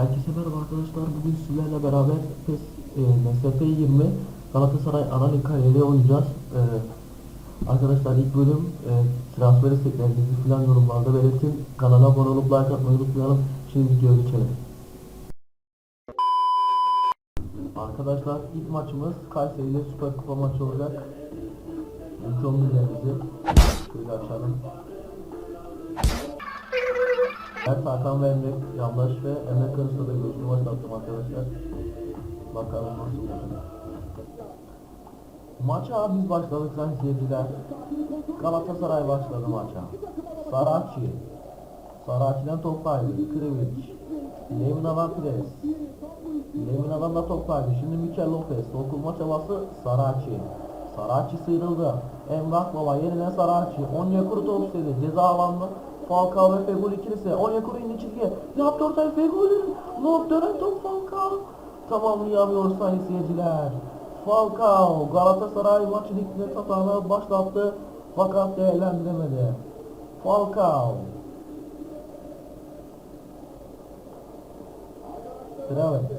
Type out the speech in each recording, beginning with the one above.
Herkese merhaba arkadaşlar. Bugün sizlerle beraber PES e, MSF 20 Galatasaray Analik Kale'yle oynayacağız. E, arkadaşlar ilk bölüm e, transfer isteklerinizi filan yorumlarda belirtin. Kanala abone olup like atmayı unutmayalım. Şimdi videoya geçelim. Arkadaşlar ilk maçımız Kayseri ile Süper Kupa maçı olacak. İlk 11'lerimizi şöyle açalım. Ben Hakan ve Emre Yandaş ve Emre Kırıs'la da görüşme başlattım arkadaşlar. Bakalım nasıl olacak. Maça biz başladık sayın seyirciler. Galatasaray başladı maça. Saraçi. Saraçi'den top kaybı. Krivic. Lemina'dan pres. Lemina'dan da top kaybı. Şimdi Mikel Lopez. Dokunma çabası Saraçi. Saraçi sıyrıldı. Emrah Baba yerine Saraçi. Onyekuru top istedi. Ceza alanlı. Falcao ve Fegoli ikilisi. Onyekuru indi çizgiye. Yaptı ortaya Fegoli. Lob dönen top Falcao. Tamamlayamıyor sayın. Falcao Galatasaray maçı dikine tatağını başlattı. Fakat değerlendiremedi. Falcao. Travis.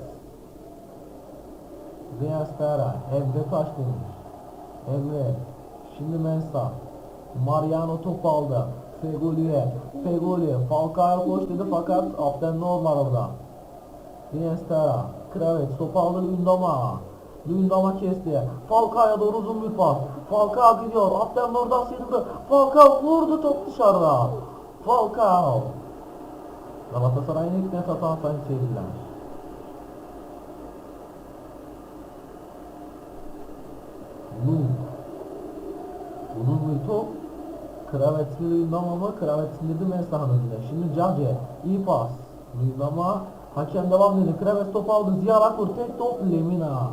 Ziyastara. Emre Taşdemir. Emre. Şimdi Mensah. Mariano top aldı. Fegoli'ye. Fegoli. Falcao koş dedi fakat Abdel var orada. Iniesta. Kravet. Top aldı Lundama. Lundama kesti. Falcao'ya doğru uzun bir pas. Falcao gidiyor. Abdel oradan sıyrıldı. Falcao vurdu top dışarıda. Falcao. Galatasaray'ın ilk net hata sayın seyirciler. Lund. Uzun bir top. Kravet'li Lundama Kravet indirdi Mensah'ın önüne. Şimdi Cace. iyi pas. Lundama hakem devam dedi. Kravet top aldı. Ziya Rakur tek top Lemina.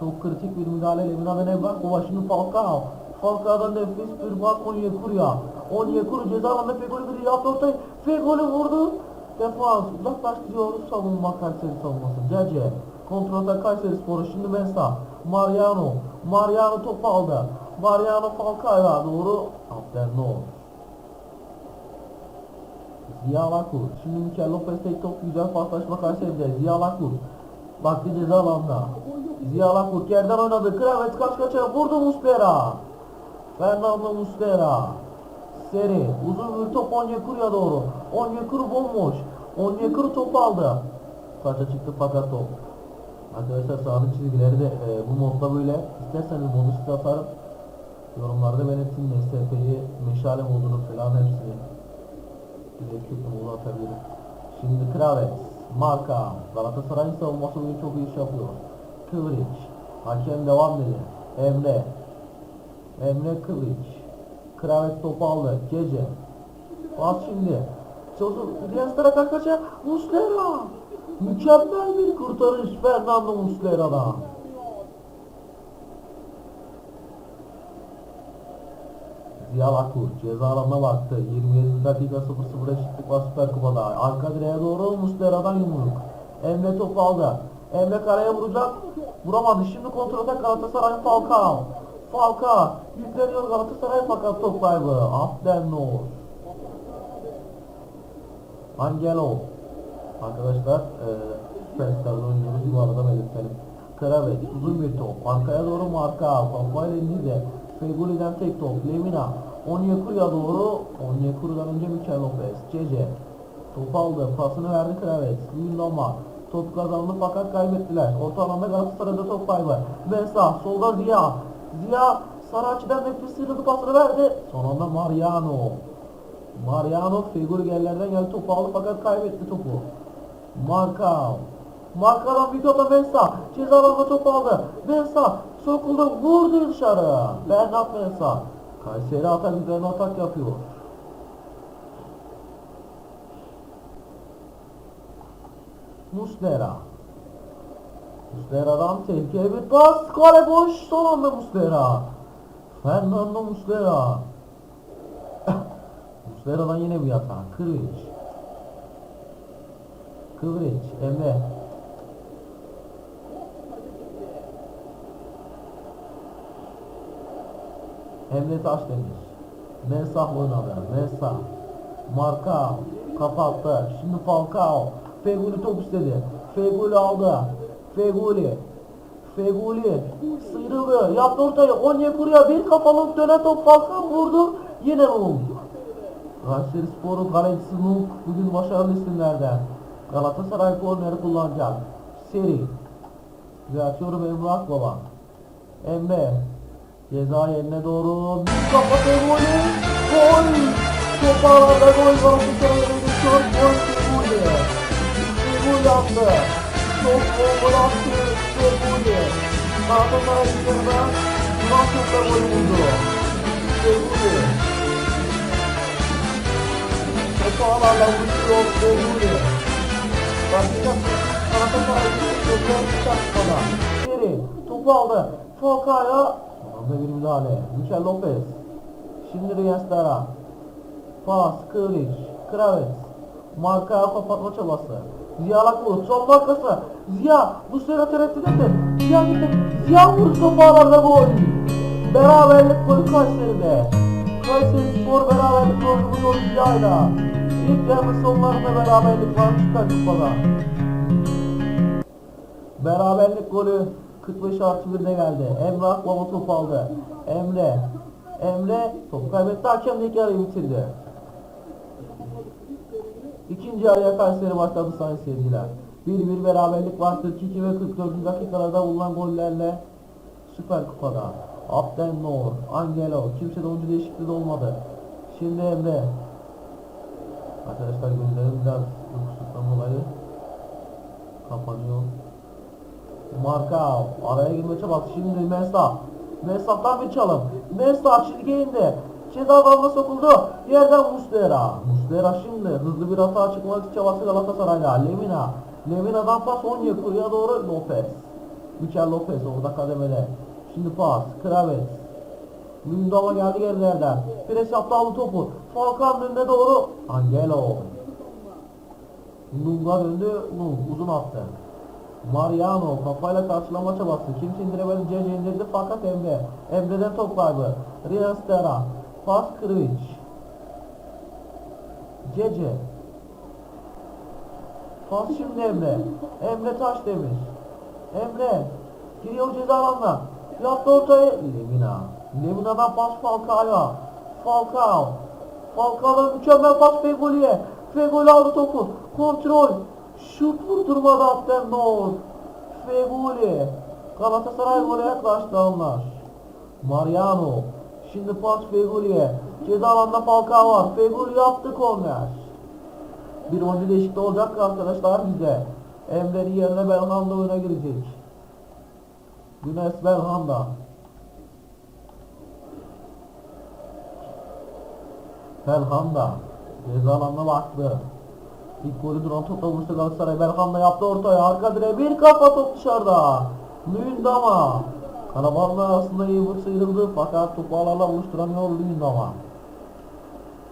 Çok kritik bir müdahale Lemina'dan Emrah Baba. Şimdi Falcao. Falcao'dan nefis bir bak Onyekuru'ya. Onyekuru ceza alanında Fegoli bir yaptı ortaya. Fegoli vurdu. Defans uzaklaştırıyor savunma Kayseri savunması. Cece. Kontrata Kayseri Sporu şimdi Mensah. Mariano. Mariano topu aldı. Mariano Falcao'ya doğru Abdernor. Ziya Lakur. Şimdi Mikel Lopez tek top güzel paslaşma Kayseri'de. Ziya Lakur. Baktı ceza alanına. Ziya Lakur yerden oynadı. Kravet kaç kaça vurdu Muslera. Fernando Muslera. Seri. Uzun bir top Onyekuru'ya doğru. Onyekuru bomboş. Onyekuru topu aldı. Kaça çıktı fakat top. Arkadaşlar sahanın çizgileri de e, bu modda böyle. İsterseniz modu size atarım. Yorumlarda belirtin NSF'yi, meşale modunu falan hepsini. Direkt modu atabilirim. Şimdi Kravet, Marka, Galatasaray'ın savunması bugün çok iyi iş yapıyor. Kıvriç, hakem devam dedi. Emre, Emre Kıvriç, Kravet topu aldı. Gece, Bas şimdi. Çocuğu Diastar'a kaç kaça? Muslera. Mükemmel bir kurtarış Fernando Muslera'dan. Ziya Lakur ceza alanına baktı. 27 dakika 0-0 eşitlik var Süper Kupa'da. Arka direğe doğru Muslera'dan yumruk. Emre topu aldı. Emre karaya vuracak. Vuramadı. Şimdi kontrata Galatasaray Falcao. Falcao yükleniyor Galatasaray fakat top kaybı. Abdelnur. Angelo. Arkadaşlar eee Süperstar'da oynuyoruz. Bu arada belirtelim. Kravet uzun bir top. Arkaya doğru marka. Kafayla indi de. Fegoli'den tek top. Lemina. Onyekuru'ya doğru. Onyekuru'dan önce Mikel Lopez. Cece. Top aldı. Pasını verdi Kravet. Lundama. Top kazandı fakat kaybettiler. Orta alanda Galatasaray'da top kaybı. Mensah. Solda Ziya. Ziya Saraçi'den nefis sıyrıldı pasını verdi. Son anda Mariano. Mariano Fegoli'lerden geldi topu aldı fakat kaybetti topu. Marka. Marka'dan bir topa Mensa. Ceza alanında topu aldı. Mensa sokuldu vurdu dışarı. Bernat Mensa. Kayseri atak üzerine atak yapıyor. Muslera. Muslera'dan tehlikeli bir pas. Kale boş. Son anda Muslera. Fernando Muslera. Muslera'dan yine bir hata. Kırıç. Kıvriç. Emre. Emre Taşdemir. Mensah oynadı. Mensah. Marka. Kapattı. Şimdi Falcao. Feguli top istedi. Feguli aldı. Feguli. Feguli sıyrıldı. Yaptı ortayı. Onyekuru'ya bir kafalı dönen top Falcao vurdu. Yine Nung. Kayseri Spor'un kalecisi Nung bugün başarılı isimlerden. Galatasaray korneri kullanacak. Seri. Düzeltiyorum Emre Akbaba. Emre. Ceza yerine doğru. Kafa Feguli. Gol. Top ağlarda gol. Galatasaray'a geçiyor. Gol Feguli. Feguli attı. Çok gol attı. Feguli. Galatasaray üzerine Duran topla gol buldu. Feguli. Topu ağlarla vuruşuyor Feguli. Başlayacak. Galatasaray geçiyor. Çarpmadan. Seri. Topu aldı. Falcao'ya. Orada bir müdahale. Michel Lopez. Şimdi Riyastara. Pas, Kıvriç, Kravet. Marka kapatma çabası. Ziya Lakvur, son dakikası. Ziya, bu sene tereddüt etti. Ziya gitti. Ziya vurdu topu ağlarda gol. Beraberlik golü Kayseri'de. Kayseri Spor beraberlik golü bu yol Ziya'yla. İlk yarı sonlarında beraberlik var Süper Kupa'da. Beraberlik golü 45 artı 1'de geldi. Emre Akbaba top aldı. Emre. Emre topu kaybetti. Hakem de ilk yarıyı bitirdi. İkinci yarıya Kayseri başladı sayın seyirciler. 1-1 beraberlik var. 42 ve 44. dakikalarda bulunan gollerle Süper Kupa'da. Abden Noor, Angelo, kimse de oyuncu değişikliği de olmadı. Şimdi Emre. Arkadaşlar gözlerim biraz uykusuzdan dolayı kapanıyor. Marka araya girme çabası şimdi Mensah. Mensah'tan bir çalım. Mensah çizgiye indi. Ceza alanına sokuldu. Yerden Muslera. Muslera şimdi hızlı bir hata çıkmak çabası Galatasaray'da. Lemina. Lemina'dan pas Onyekuru'ya doğru Lopez. Mikel Lopez orada kademede. Şimdi pas. Kravet. Lundama geldi gerilerden. Pres yaptı aldı topu. Falcao'nun önüne doğru. Angelo. Lunga döndü. Lung uzun attı. Mariano kafayla karşılama çabası. Kimse indiremedi. Cece indirdi fakat Emre. Emre'den top kaybı. Riastera. Pas Kırıç. Cece. Pas şimdi Emre. Emre Taşdemir. Emre. Giriyor ceza alanına. Yaptı ortayı. Lemina. Lemina'dan pas Falcao'ya. Falcao. Falcao'dan mükemmel pas Fegoli'ye. Fegoli aldı topu. Kontrol. Şut vurdurmadı Abden Noor. Fegoli. Galatasaray gole yaklaştı onlar. Mariano. Şimdi pas Fegoli'ye. Ceza alanında Falcao var. Fegoli yaptı korner. Bir oyuncu değişikliği olacak arkadaşlar bize. Emre'nin yerine Belhanda oyuna girecek. Güneş Belhanda. Belhanda. Ceza alanına baktı. İlk golü duran topla vursa Galatasaray Belhanda yaptı ortaya. Arka direğe bir kafa top dışarıda. Lündama. Kalabalığın arasında iyi vur sıyrıldı fakat topu ağlarla buluşturamıyor Lündama.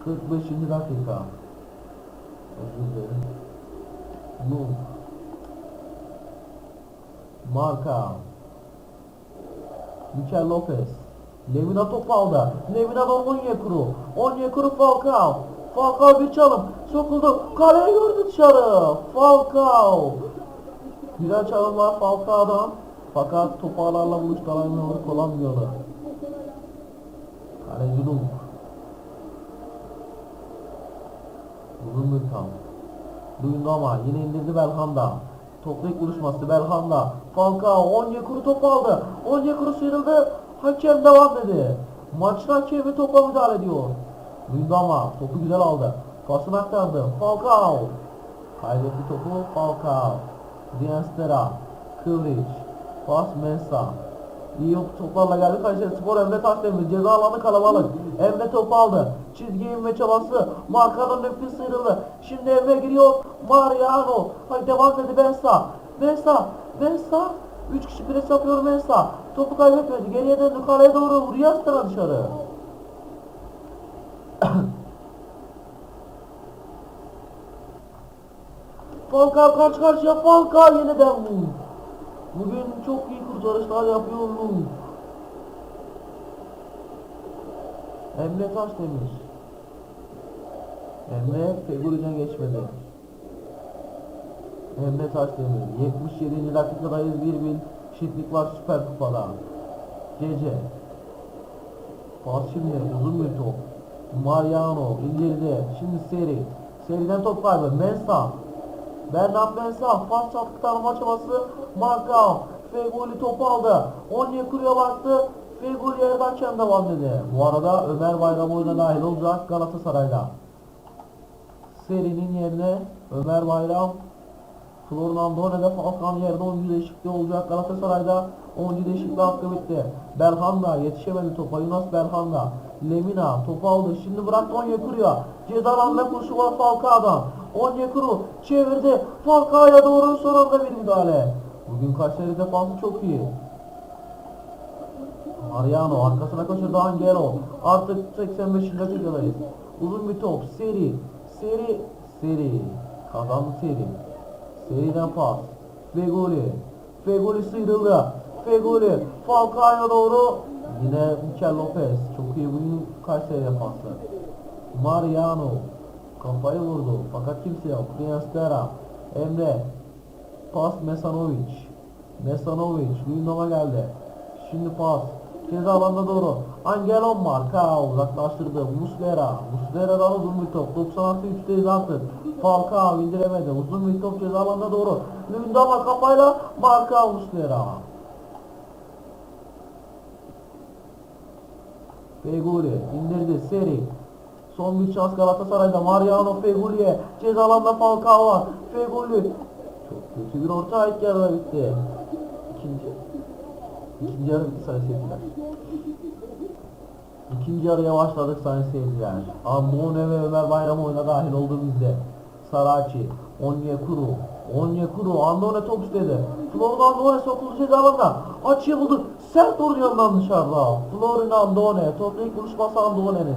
45. dakika. Özür dilerim. Nuh. Marka. Mikel Lopez. Lemina topu aldı. Lemina'dan Onyekuru. Onyekuru Falcao. Falcao bir çalım. Sokuldu. Kaleye gördü dışarı. Falcao. Güzel çalım var Falcao'dan. Fakat topu ağlarla buluşturamıyor. Olamıyorlar. Kaleci Nuh. Uzun bir tam. Duyundu ama yine indirdi Belhanda. Topla ilk vuruşması Belhanda. Falcao Onyekuru top aldı. Onyekuru sıyrıldı. Hakem devam dedi. Maçın hakemi topa müdahale ediyor. Duyundu ama topu güzel aldı. Pasını aktardı. Falcao. Kaybetti topu Falcao. Dienstera. Kıvriç. Pas Mensah. İyi toplarla geldi Kayseri Spor Emre Taşdemir ceza alanı kalabalık. Emre topu aldı. Çizgi inme çabası. Markanın nefis sıyrıldı. Şimdi Emre giriyor. Mariano. Haydi devam dedi Bensa. Bensa. Bensa. 3 kişi pres yapıyor Bensa. Topu kaybetmedi. Geriye döndü kaleye doğru. Aslan'a dışarı. Falcao karşı karşıya Falcao yeniden vurdu. Bugün çok iyi kurtarışlar yapıyor Lung. Emre Taşdemir. Emre Fegüli'den geçmedi. Emre Taşdemir 77. dakikadayız 1-1 Şitlik var Süper Kupa'da. Gece. Pas şimdi uzun bir top. Mariano indirdi. Şimdi seri. Seriden top kaybı. Mensah. Bernard Mensah. Pas çapkı tanıma çabası. Markao. Fegoli topu aldı. Onyekuru'ya baktı. Fegoli yerden hakem devam dedi. Bu arada Ömer Bayram oyuna dahil olacak Galatasaray'da. Serinin yerine Ömer Bayram Florian Andone'de Falcao yerine oyuncu değişikliği olacak Galatasaray'da oyuncu değişikliği hakkı bitti. Belhanda yetişemedi topa Yunus Belhanda. Lemina topu aldı şimdi bıraktı Onyekuru'ya. Ceza alanına koşu var Falcao'dan. Onyekuru çevirdi. Falcao'ya doğru son anda bir müdahale. Bugün Kayseri defansı çok iyi. Mariano arkasına kaçırdı Angelo. Artık 85. dakikadayız. Uzun bir top. Seri. Seri. Seri. Kazandı seri. Seriden pas. Fegoli. Fegoli sıyrıldı. Fegoli. Falcao'ya doğru. Yine Mikel Lopez. Çok iyi bugün Kayseri defansı. Mariano. Kafayı vurdu. Fakat kimse yok. Priyanstera. Emre. Pas Mesanovic. Mesanovic. Luyendam'a geldi. Şimdi pas. Ceza alanına doğru. Angelo Marcao uzaklaştırdı. Muslera. Muslera'dan uzun bir top. 96 3'teyiz artık. Falcao indiremedi. Uzun bir top ceza alanına doğru. Luyendam'a kafayla Marcao Muslera. Feguli indirdi seri. Son bir şans Galatasaray'da Mariano Feguli'ye ceza alanında Falcao var. Feguli çok kötü bir orta ilk yarıda bitti. İkinci İkinci yarı bitti sayın seyirciler. İkinci yarıya başladık sayın seyirciler. Ambone ve Ömer Bayram oyuna dahil oldu bizde. Saraci, Onyekuru, Onyekuru, Andone top istedi. Florian Andone sokuldu ceza alanına. Açıyı buldu. Sert vurdu yanından dışarıda. Florian Andone, topla ilk buluşması Andone'nin.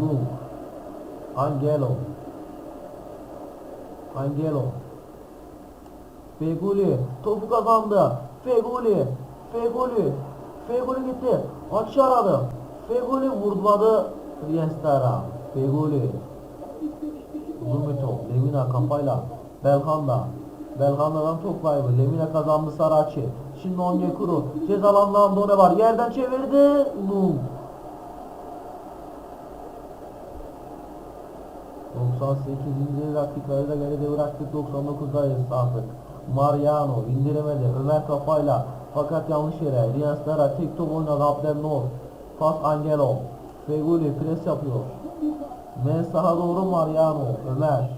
Luke, Angelo, Angelo. Feguli topu kazandı. Feguli. Feguli. Feguli gitti. Açı aradı. Feguli vurmadı. Riestara. Feguli. Uzun bir top. Lemina kafayla. Belhanda. Belhanda'dan top kaybı. Lemina kazandı Saraçi. Şimdi Onyekuru. Ceza alanında Andone var. Yerden çevirdi. Lum. 98. dakikayı da geride bıraktık 99'dayız artık. Mariano indiremedi Ömer kafayla fakat yanlış yere Riyanslara tek top oynadı Abdel Pas Angelo Feguli pres yapıyor. Mensah'a doğru Mariano Ömer.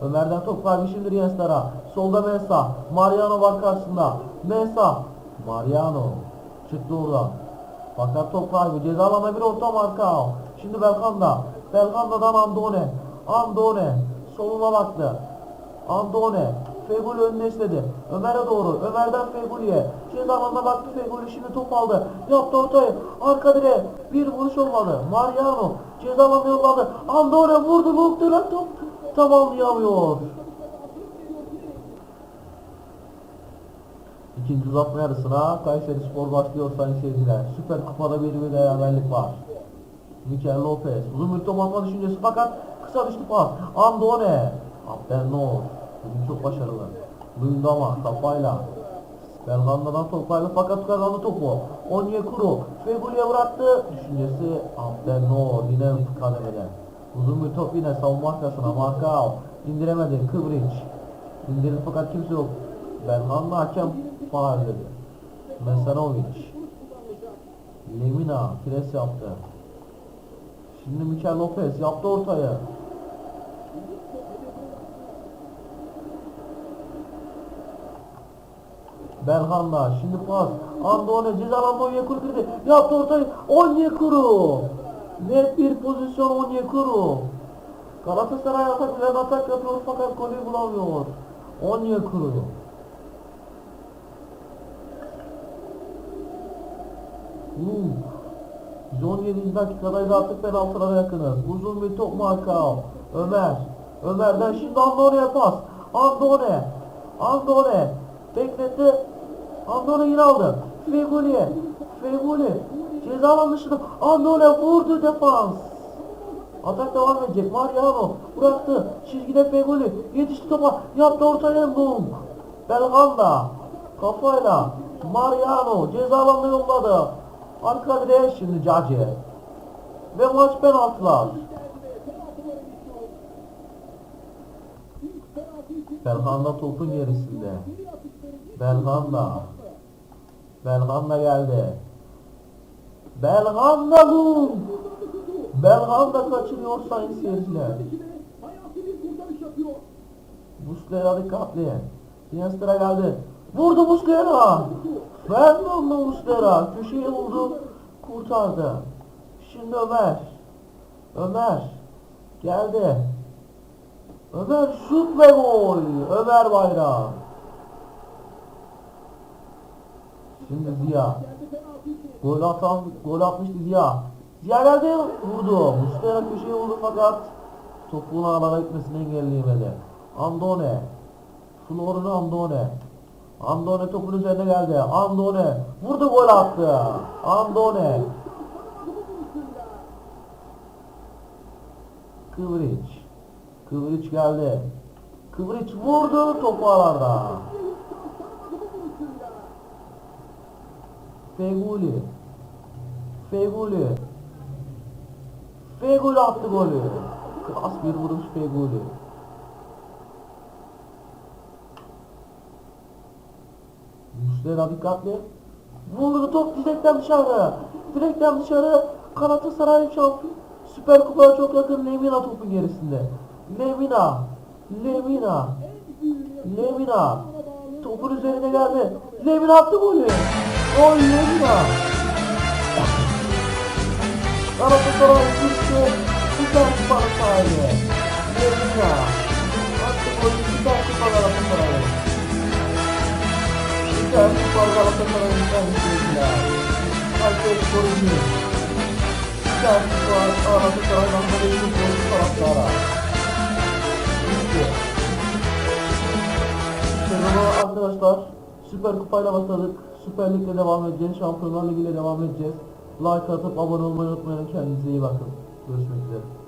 Ömer'den top kaybı şimdi Riyanslara Solda Mensah Mariano var karşısında. Mensah Mariano Çıktı oradan. Fakat top kaybı ceza alana bir orta marka. Şimdi Belkanda Belkanda'dan Andone. Andone soluna baktı. Andone Feguli önüne istedi. Ömer'e doğru. Ömer'den Feguli'ye. Ceza alanına baktı Feguli şimdi top aldı. Yaptı ortayı. Arka direğe. Bir vuruş olmadı. Mariano ceza alanına yolladı. Andone vurdu. Vurdu. Top tamamlayamıyor. İkinci uzatma yarısına Kayseri Spor başlıyor sayın seyirciler. Süper Kupa'da bir bir beraberlik var. Mikel Lopez uzun bir top atma düşüncesi fakat kısa düştü pas. Andone. Abdelnor. Bugün çok başarılı. Luyendama kafayla. Belhanda'dan top kaybı fakat kazandı topu. Onyekuru. Feguli'ye bıraktı. Düşüncesi Abdelnor yine kademede. Uzun bir top yine savunma arkasına. Markao. indiremedi. Kıbriç. İndirdi fakat kimse yok. Belhanda hakem faal dedi. Mesanovic. Lemina pres yaptı. Şimdi Mikel Lopez yaptı ortaya. Belhanda şimdi pas. Andone ceza alanında Onyekuru girdi. Yaptı ortayı. Onyekuru. Net bir pozisyon Onyekuru. Galatasaray atak plan atak yapıyor fakat golü bulamıyor. Onyekuru. Hmm. 117. dakikadayız artık penaltılara yakınız. Uzun bir top Markao. Ömer. Ömer'den şimdi Andone'ye pas. Andone. Andone. Bekletti. Andone yine aldı. Feguli. Feguli. Ceza alan dışında. Vurdu defans. Atak devam edecek. Mariano bıraktı. Çizgide Fegoli. Yetişti topa. Yaptı ortaya Lung. Belhanda. Kafayla. Mariano ceza alanına yolladı. Arka direğe şimdi Caci. Ve maç penaltılar. Belhanda topun gerisinde. Belhanda. Belhanda geldi. Belhanda Lung. Belhanda kaçırıyor sayın seyirciler. Muslera dikkatli. Sinister'a geldi. Vurdu Muslera. Fernando Muslera. Köşeyi vurdu. Kurtardı. Şimdi Ömer. Ömer. Geldi. Ömer şut ve gol. Ömer Bayram. Şimdi Ziya. Gol atan, gol atmıştı Ziya. Ziya geldi, vurdu. Muslera köşeye vurdu fakat topun ağlara gitmesini engelleyemedi. Andone. Florino Andone. Andone topun üzerine geldi. Andone vurdu gol attı. Andone. Kıvriç. Kıvriç geldi. Kıvriç vurdu topu ağlarda. Feguli. Feguli. Feguli attı golü. Klas bir vuruş Feguli. Muslera dikkatli. Vurdu top direkten dışarı. Direkten dışarı. Galatasaray şampiyon. Süper Kupa'ya çok yakın Lemina topun gerisinde. Lemina. Lemina. Lemina. Topun üzerine geldi. Lemina attı golü. Gol Lemina. Galatasaray Türkiye Süper Kupa'nın sahibi. Lemina. Attı golü Süper Kupa Galatasaray'a. Süper Kupa Galatasaray'ın kendisiyle. Kalkıyor koruyucu. Süper Kupa Galatasaray'dan da değil bu taraftara. Bitti. Sezonu arkadaşlar Süper Kupayla başladık. Süper Lig'le devam edeceğiz. Şampiyonlar Ligi'yle devam edeceğiz. Like atıp abone olmayı unutmayın. Kendinize iyi bakın. Görüşmek üzere.